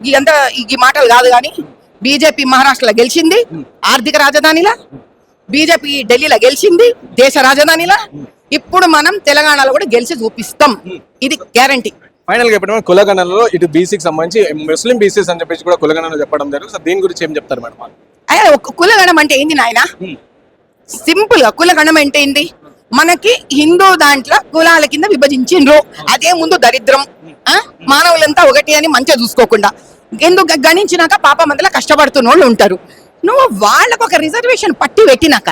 ఈ అంత ఈ మాటలు కాదు కానీ బీజేపీ మహారాష్ట్రలో గెలిచింది ఆర్థిక రాజధానిలా బీజేపీ ఢిల్లీలో గెలిచింది దేశ రాజధానిలా. ఇప్పుడు మనం తెలంగాణలో కూడా గెలిచి చూపిస్తాం. ఇది గ్యారంటీ. ఫైనల్గా చెప్పడం కులగణనలో ఇటు బీసీకి సంబంధించి ముస్లిం బీసీస్ అని చెప్పేసి కూడా కులగణన చెప్పడం జరిగింది. సో దీని గురించి ఏం చెప్తారు మేడం? కులగణం అంటే ఏంది నాయన? సింపుల్గా కులగణం అంటే ఏంది? మనకి హిందూ దాంట్లో కులాల కింద విభజించిండ్రు. అదే ముందు దరిద్రం? మానవులంతా ఒకటి అని మంచిగా చూసుకోకుండా. ఎందుకు గణించినాక పాప మందిలో కష్టపడుతున్న వాళ్ళు ఉంటారు. నువ్వు వాళ్ళకు ఒక రిజర్వేషన్ పట్టి పెట్టినాక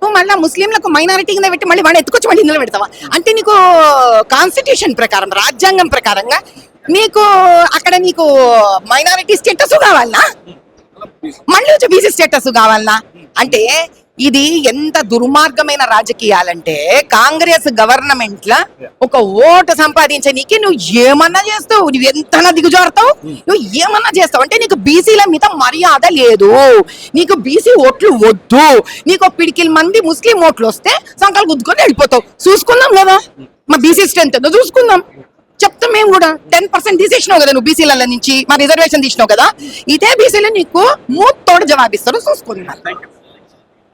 నువ్వు మళ్ళీ ముస్లింలకు మైనారిటీ కింద పెట్టి మళ్ళీ వాడిని ఎత్తుకొచ్చి మళ్ళీ ఇందులో పెడతావా? అంటే నీకు కాన్స్టిట్యూషన్ ప్రకారం రాజ్యాంగం ప్రకారంగా నీకు అక్కడ నీకు మైనారిటీ స్టేటస్ కావాలనా? మళ్ళీ వచ్చి బీసీ స్టేటస్ కావాలనా? అంటే ఇది ఎంత దుర్మార్గమైన రాజకీయాలంటే కాంగ్రెస్ గవర్నమెంట్ ల ఒక ఓటు సంపాదించనీకి నువ్వు ఏమన్నా చేస్తావు? నువ్వు ఎంతనా దిగుజారుతావు? నువ్వు ఏమన్నా చేస్తావు? అంటే నీకు బీసీల మీద మర్యాద లేదు. నీకు బీసీ ఓట్లు వద్దు. నీకు పిడికిల మంది ముస్లిం ఓట్లు వస్తే సంకలు గుద్దుకొని వెళ్ళిపోతావు. చూసుకుందాం కదా. మా బీసీ స్ట్రెంత్ ఎంతో చూసుకుందాం. చెప్తాం మేము కూడా. టెన్ పర్సెంట్ తీసేసినావు కదా నువ్వు బీసీల నుంచి. మా రిజర్వేషన్ తీసినావు కదా. ఇదే బీసీలో నీకు మూతోడు జవాబిస్తారు. చూసుకుందాం.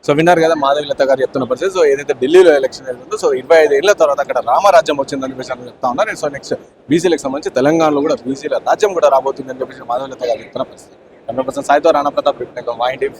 సో విన్నారు కదా మాధవి లత గారు చెప్తున్న పరిస్థితి. సో ఏదైతే ఢిల్లీలో ఎలక్షన్ జరుగుతుందో సో ఇరవై ఐదు ఏళ్ళ తర్వాత అక్కడ రామరాజ్యం వచ్చిందని చెప్పేసి అని చెప్తా ఉన్నారు. సో నెక్స్ట్ బీసీలకు సంబంధించి తెలంగాణలో కూడా బీసీల రాజ్యం కూడా రాబోతుందని చెప్పేసి మాధవి లత గారు చెప్తున్న పరిస్థితి. హండ్రెడ్ పర్సెంట్ సాయితో రాణా ప్రతాప్ మా ఇంటి